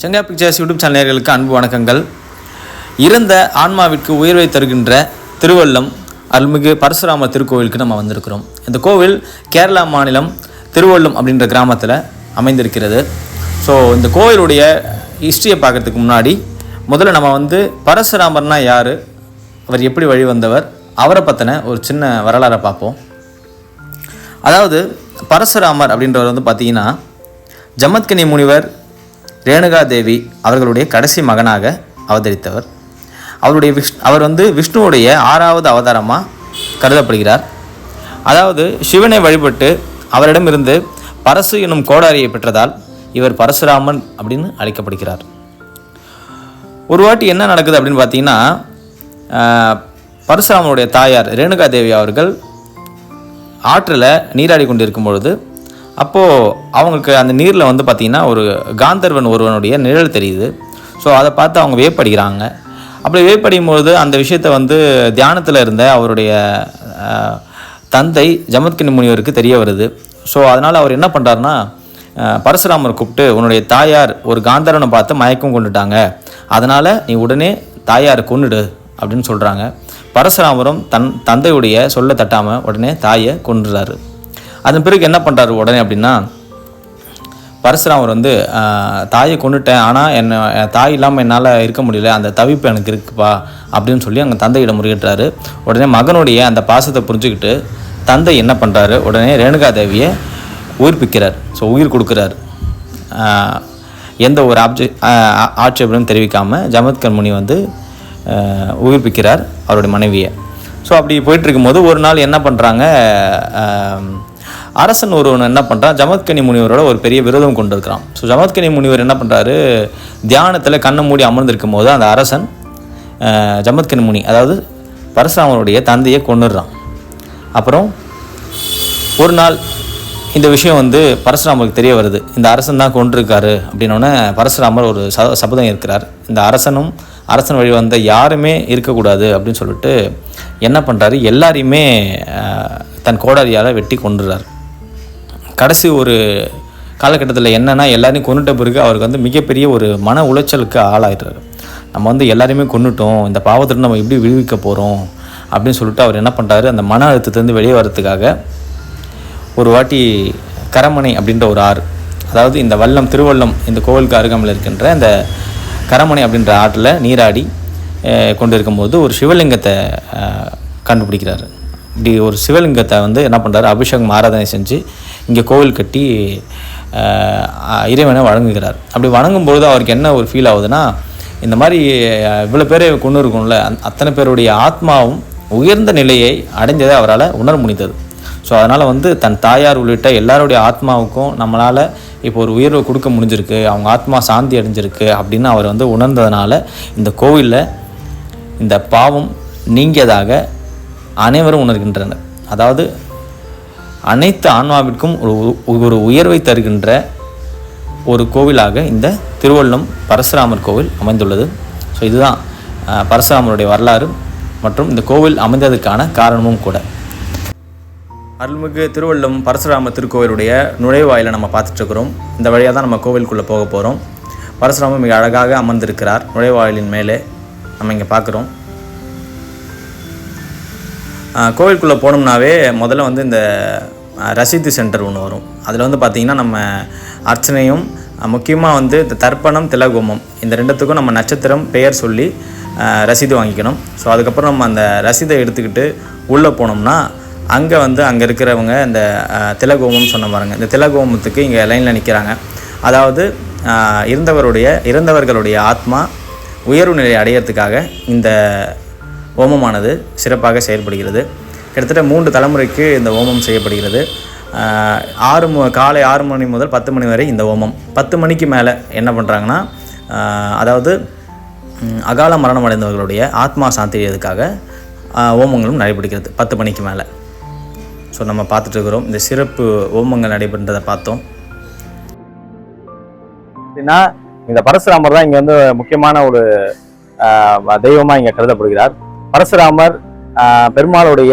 செங்கா pictures YouTube channel நேயர்களுக்கு அன்பு வணக்கங்கள். இறந்த ஆன்மாவிற்கு உயர்வை தருகின்ற திருவள்ளம் அருள்மிகு பரசுராம திருக்கோவிலுக்கு நம்ம வந்திருக்கிறோம். இந்த கோவில் கேரளா மாநிலம் திருவள்ளம் அப்படின்ற கிராமத்தில் அமைந்திருக்கிறது. ஸோ இந்த கோவிலுடைய ஹிஸ்ட்ரியை பார்க்கறதுக்கு முன்னாடி முதல்ல நம்ம வந்து பரசுராமர்னா யார் அவர் எப்படி வழி வந்தவர் அவரை பற்றின ஒரு சின்ன வரலாறை பார்ப்போம். அதாவது பரசுராமர் அப்படின்றவர் வந்து பார்த்தீங்கன்னா ஜமத்கனி முனிவர் ரேணுகா தேவி அவர்களுடைய கடைசி மகனாக அவதரித்தவர். அவருடைய விஷ் அவர் வந்து விஷ்ணுவுடைய ஆறாவது அவதாரமாக கருதப்படுகிறார். அதாவது சிவனை வழிபட்டு அவரிடமிருந்து பரசு எனும் கோடாரியை பெற்றதால் இவர் பரசுராமன் அப்படின்னு அழைக்கப்படுகிறார். ஒரு வாட்டி என்ன நடக்குது அப்படின்னு பார்த்தீங்கன்னா பரசுராமனுடைய தாயார் ரேணுகா தேவி அவர்கள் ஆற்றில் நீராடி கொண்டிருக்கும் பொழுது அப்போது அவங்களுக்கு அந்த நீரில் வந்து பார்த்திங்கன்னா ஒரு காந்தர்வன் ஒருவனுடைய நிழல் தெரியுது. ஸோ அதை பார்த்து அவங்க வேப்படிக்கிறாங்க அப்படி வேப்படியும் பொழுது அந்த விஷயத்தை வந்து தியானத்தில் இருந்த அவருடைய தந்தை ஜமத்கின் முனிவருக்கு தெரிய வருது. ஸோ அதனால் அவர் என்ன பண்ணுறாருன்னா பரசுராமர் கூப்பிட்டு உன்னுடைய தாயார் ஒரு காந்தரனை பார்த்து மயக்கம் கொண்டுட்டாங்க. அதனால் நீ உடனே தாயாரை கொண்டுடு அப்படின்னு சொல்கிறாங்க பரசுராமரும் தன் தந்தையுடைய சொல்ல தட்டாமல் உடனே தாயை கொன்றுறாரு. அதன் பிறகு என்ன பண்ணுறாரு உடனே அப்படின்னா பரசுராமர் வந்து தாயை கொண்டுட்டேன் ஆனால் என்ன தாய் இல்லாமல் என்னால் இருக்க முடியல. அந்த தவிப்பு எனக்கு இருக்குப்பா அப்படின்னு சொல்லி அங்கே தந்தையிடம் முறையிட்டாரு உடனே மகனுடைய அந்த பாசத்தை புரிஞ்சுக்கிட்டு தந்தை என்ன பண்ணுறாரு உடனே ரேணுகா தேவியை உயிர்ப்பிக்கிறார். ஸோ உயிர் கொடுக்குறாரு. எந்த ஒரு ஆப்ஜெ ஆட்சேபனும் தெரிவிக்காமல் ஜமத்கர் முனி வந்து உயிர்ப்பிக்கிறார் அவருடைய மனைவியை. ஸோ அப்படி போயிட்டுருக்கும்போது ஒரு நாள் என்ன பண்ணுறாங்க அரசன் ஒருவன் என்ன பண்ணுறான் ஜமத்கனி முனிவரோட ஒரு பெரிய விரோதம் கொண்டு இருக்கிறான் ஸோ ஜமத்கனி முனிவர் என்ன பண்ணுறாரு தியானத்தில் கண்ணை மூடி அமர்ந்திருக்கும் போது அந்த அரசன் ஜமத்கனி முனி அதாவது பரசுராமனுடைய தந்தையை கொண்டுடுறான் அப்புறம் ஒரு நாள் இந்த விஷயம் வந்து பரசுராமருக்கு தெரிய வருது. இந்த அரசன் தான் கொண்டிருக்காரு அப்படின்னோடனே பரசுராமர் ஒரு ச சபதம் இருக்கிறார் இந்த அரசனும் அரசன் வழி வந்த யாருமே இருக்கக்கூடாது அப்படின்னு சொல்லிட்டு என்ன பண்ணுறாரு எல்லாரையுமே தன் கோடாரியால் வெட்டி கொண்டுறார் கடைசி ஒரு காலகட்டத்தில் என்னென்னா எல்லாரையும் கொண்டுட்ட பிறகு அவருக்கு வந்து மிகப்பெரிய ஒரு மன உளைச்சலுக்கு ஆளாயிடுறாரு நம்ம வந்து எல்லாரையுமே கொண்டுட்டோம் இந்த பாவத்திலிருந்து நம்ம எப்படி விடுவிக்க போகிறோம் அப்படின்னு சொல்லிட்டு அவர் என்ன பண்ணுறாரு அந்த மன அழுத்தத்துலேருந்து வெளியே வரதுக்காக ஒரு வாட்டி கரமனை அப்படின்ற ஒரு ஆறு அதாவது இந்த வல்லம் திருவள்ளம் இந்த கோவிலுக்கு அருகாமையில் இருக்கின்ற இந்த கரமனை அப்படின்ற ஆற்றில் நீராடி கொண்டு இருக்கும்போது ஒரு சிவலிங்கத்தை கண்டுபிடிக்கிறாரு. இப்படி ஒரு சிவலிங்கத்தை வந்து என்ன பண்ணுறாரு அபிஷேகம் ஆராதனை செஞ்சு இங்கே கோவில் கட்டி இறைவனை வழங்குகிறார் அப்படி வணங்கும்பொழுது அவருக்கு என்ன ஒரு ஃபீல் ஆகுதுன்னா இந்த மாதிரி இவ்வளோ பேரை கொண்டு இருக்கும்ல அத்தனை பேருடைய ஆத்மாவும் உயர்ந்த நிலையை அடைஞ்சதை அவரால் உணர முடிந்தது. ஸோ அதனால் வந்து தன் தாயார் உள்ளிட்ட எல்லாருடைய ஆத்மாவுக்கும் நம்மளால் இப்போ ஒரு உயர்வை கொடுக்க முடிஞ்சிருக்கு அவங்க ஆத்மா சாந்தி அடைஞ்சிருக்கு அப்படின்னு அவர் வந்து உணர்ந்ததுனால இந்த கோவிலில் இந்த பாவம் நீங்கியதாக அனைவரும் உணர்கின்றனர். அதாவது அனைத்து ஆன்மாவிற்கும் ஒரு ஒரு உயர்வை தருகின்ற ஒரு கோவிலாக இந்த திருவள்ளம் பரசுராமர் கோவில் அமைந்துள்ளது. ஸோ இதுதான் பரசுராமருடைய வரலாறு மற்றும் இந்த கோவில் அமைந்ததற்கான காரணமும் கூட. அருள்மிகு திருவள்ளம் பரசுராம திருக்கோவிலுடைய நுழைவாயிலை நம்ம பார்த்துட்ருக்குறோம். இந்த வழியாக தான் நம்ம கோவிலுக்குள்ளே போக போகிறோம் பரசுராமர் மிக அழகாக அமர்ந்திருக்கிறார். நுழைவாயிலின் மேலே நம்ம இங்கே பார்க்குறோம். கோவிலுக்குள்ளே போனோம்னாவே முதல்ல வந்து இந்த ரசீது சென்டர் ஒன்று வரும். அதில் வந்து பார்த்திங்கன்னா நம்ம அர்ச்சனையும் முக்கியமாக வந்து இந்த தர்ப்பணம் திலகோமம். இந்த ரெண்டுத்துக்கும் நம்ம நட்சத்திரம் பெயர் சொல்லி ரசீது வாங்கிக்கணும். ஸோ அதுக்கப்புறம் நம்ம அந்த ரசீதை எடுத்துக்கிட்டு உள்ளே போனோம்னா அங்கே வந்து அங்கே இருக்கிறவங்க இந்த திலகோமம் சொன்ன பாருங்க. இந்த திலகோமத்துக்கு இங்கே லைனில் நிற்கிறாங்க அதாவது இருந்தவருடைய இறந்தவர்களுடைய ஆத்மா உயர்வு நிலை அடையிறதுக்காக இந்த ஓமமானது சிறப்பாக செயல்படுகிறது. கிட்டத்தட்ட மூன்று தலைமுறைக்கு இந்த ஓமம் செய்யப்படுகிறது. ஆறு காலை ஆறு மணி முதல் பத்து மணி வரை இந்த ஓமம். பத்து மணிக்கு மேலே என்ன பண்ணுறாங்கன்னா அதாவது அகால மரணம் அடைந்தவர்களுடைய ஆத்மா சாந்தியதுக்காக ஓமங்களும் நடைபெறுகிறது பத்து மணிக்கு மேலே. ஸோ நம்ம பார்த்துட்ருக்குறோம் இந்த சிறப்பு ஓமங்கள் நடைபெற்றதை பார்த்தோம். அப்படின்னா இந்த பரசுராமர் தான் இங்கே வந்து முக்கியமான ஒரு தெய்வமாக இங்கே கருதப்படுகிறார். பரசுராமர் பெருமாளுடைய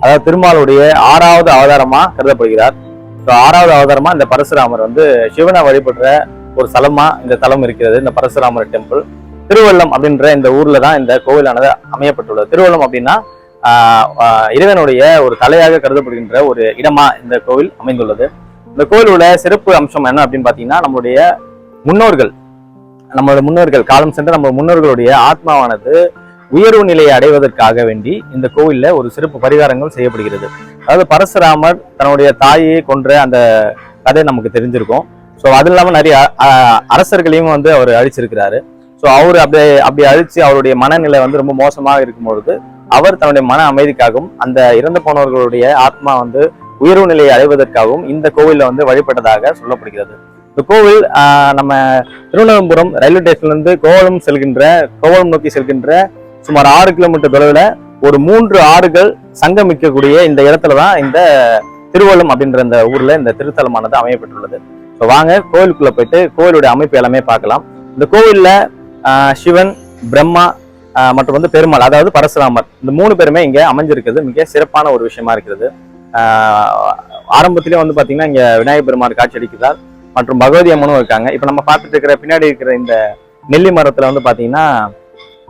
அதாவது திருமாலுடைய ஆறாவது அவதாரமா கருதப்படுகிறார். ஸோ ஆறாவது அவதாரமா இந்த பரசுராமர் வந்து சிவனை வழிபடுற ஒரு தலமா இந்த தலம் இருக்கிறது இந்த பரசுராமர் டெம்பிள். திருவள்ளம் அப்படின்ற இந்த ஊர்ல தான் இந்த கோவிலானது அமையப்பட்டுள்ளது. திருவள்ளம் அப்படின்னா ஆஹ் இறைவனுடைய ஒரு தலையாக கருதப்படுகின்ற ஒரு இடமா இந்த கோவில் அமைந்துள்ளது. இந்த கோவிலோட சிறப்பு அம்சம் என்ன அப்படின்னு பாத்தீங்கன்னா நம்மளுடைய முன்னோர்கள் நம்மளுடைய முன்னோர்கள் காலம் சென்ற நம்ம முன்னோர்களுடைய ஆத்மாவானது உயர்வு நிலையை அடைவதற்காக வேண்டி இந்த கோவிலில் ஒரு சிறப்பு பரிகாரங்கள் செய்யப்படுகிறது. அதாவது பரசுராமர் தன்னுடைய தாயை கொன்ற அந்த கதை நமக்கு தெரிஞ்சிருக்கும். ஸோ அது இல்லாமல் நிறைய அரசர்களையும் வந்து அவர் அழிச்சிருக்கிறாரு. ஸோ அவர் அப்படி அப்படி அழிச்சு அவருடைய மனநிலை வந்து ரொம்ப மோசமாக இருக்கும்பொழுது அவர் தன்னுடைய மன அமைதிக்காகவும் அந்த இறந்து போனவர்களுடைய ஆத்மா வந்து உயர்வு நிலையை அடைவதற்காகவும் இந்த கோவிலில் வந்து வழிபட்டதாக சொல்லப்படுகிறது. இந்த கோவில் நம்ம திருவனந்தபுரம் ரயில்வே ஸ்டேஷன்லேருந்து கோவளம் செல்கின்ற கோவளம் நோக்கி செல்கின்ற சுமார் ஆறு கிலோமீட்டர் தொலைவில் ஒரு மூன்று ஆறுகள் சங்கமிக்கக்கூடிய இந்த இடத்துல தான் இந்த திருவள்ளம் அப்படின்ற இந்த ஊரில் இந்த திருத்தலமானது அமையப்பட்டுள்ளது ஸோ வாங்க கோவிலுக்குள்ளே போயிட்டு கோவிலுடைய அமைப்பு எல்லாமே பார்க்கலாம். இந்த கோவிலில் சிவன் பிரம்மா மற்றும் வந்து பெருமாள் அதாவது பரசுராமர் இந்த மூணு பேருமே இங்கே அமைஞ்சிருக்கிறது. மிக சிறப்பான ஒரு விஷயமா இருக்கிறது ஆரம்பத்திலே வந்து பார்த்தீங்கன்னா இங்கே விநாயகர் பெருமாள் காட்சி அளிக்கிறார் மற்றும் பகவதி அம்மனும் இருக்காங்க. இப்போ நம்ம பார்த்துட்டு இருக்கிற பின்னாடி இருக்கிற இந்த நெல்லி மரத்தில் வந்து பார்த்தீங்கன்னா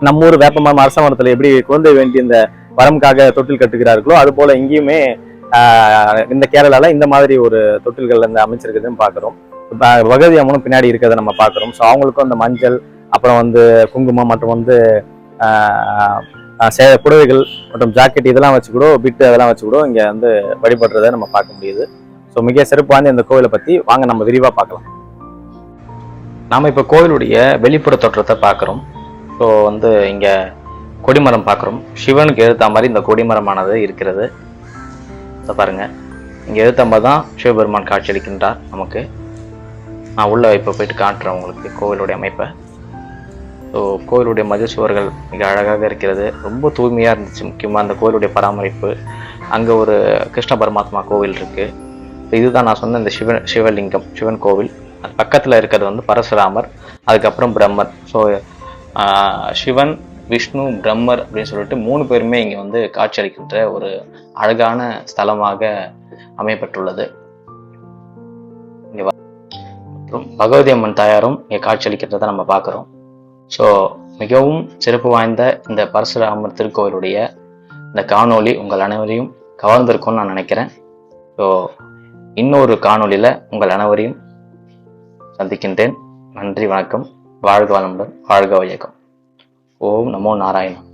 நம்ம ஊர் வேப்பமரம் அரச எப்படி குழந்தை வேண்டி இந்த வரமுக்காக தொட்டில் கட்டுகிறார்களோ அது போல இங்கேயுமே இந்த கேரளால இந்த மாதிரி ஒரு தொட்டில்கள் இந்த அமைச்சிருக்குதுன்னு பாக்குறோம். இப்போ பகவதி அம்மனும் பின்னாடி இருக்கிறத நம்ம பாக்குறோம். ஸோ அவங்களுக்கும் அந்த மஞ்சள் அப்புறம் வந்து குங்குமம் மற்றும் வந்து சே புடவைகள் மற்றும் ஜாக்கெட் இதெல்லாம் வச்சு கூட பிட்டு அதெல்லாம் வச்சு கூட இங்கே வந்து வழிபடுறதை நம்ம பார்க்க முடியுது. ஸோ மிக சிறப்பு வாய்ந்த இந்த கோவிலை பற்றி வாங்க நம்ம விரிவாக பார்க்கலாம். நாம் இப்போ கோவிலுடைய வெளிப்புற தோற்றத்தை பார்க்குறோம் ஸோ வந்து இங்க கொடிமரம் பார்க்குறோம் சிவனுக்கு எழுத்த மாதிரி இந்த கொடிமரமானது இருக்கிறது. இதை பாருங்க. இங்கே எதிர்த்த தான் சிவபெருமான் காட்சியளிக்கின்றார் நமக்கு. நான் உள்ள இப்போ போயிட்டு காட்டுறேன் உங்களுக்கு கோவிலுடைய அமைப்பை. ஸோ கோவிலுடைய மதில் சுவர்கள் மிக அழகாக இருக்கிறது. ரொம்ப தூய்மையாக இருந்துச்சு. முக்கியமாக அந்த கோவிலுடைய பராமரிப்பு. அங்கே ஒரு கிருஷ்ண பரமாத்மா கோவில் இருக்குது இதுதான் நான் சொன்ன இந்த சிவன் சிவலிங்கம் சிவன் கோவில். அது பக்கத்தில் இருக்கிறது வந்து பரசுராமர் அதுக்கப்புறம் பிரம்மர். ஸோ சிவன் விஷ்ணு பிரம்மர் அப்படின்னு சொல்லிட்டு மூணு பேருமே இங்கே வந்து காட்சியளிக்கின்ற ஒரு அழகான ஸ்தலமாக அமையப்பட்டுள்ளது அப்புறம் பகவதி அம்மன் தாயாரும் இங்கே காட்சியளிக்கிறத நம்ம பார்க்குறோம். ஸோ மிகவும் சிறப்பு வாய்ந்த இந்த பரசுராமர் திருக்கோவிலுடைய இந்த காணொளி உங்கள் அனைவரையும் கவர்ந்திருக்கும்னு நான் நினைக்கிறேன். ஸோ இன்னொரு காணொளியில் உங்கள் அனைவரையும் சந்திக்கின்றேன். நன்றி வணக்கம். வாழ்க வளமுடன் வாழ்க வையகம். ஓம் நமோ நாராயணம்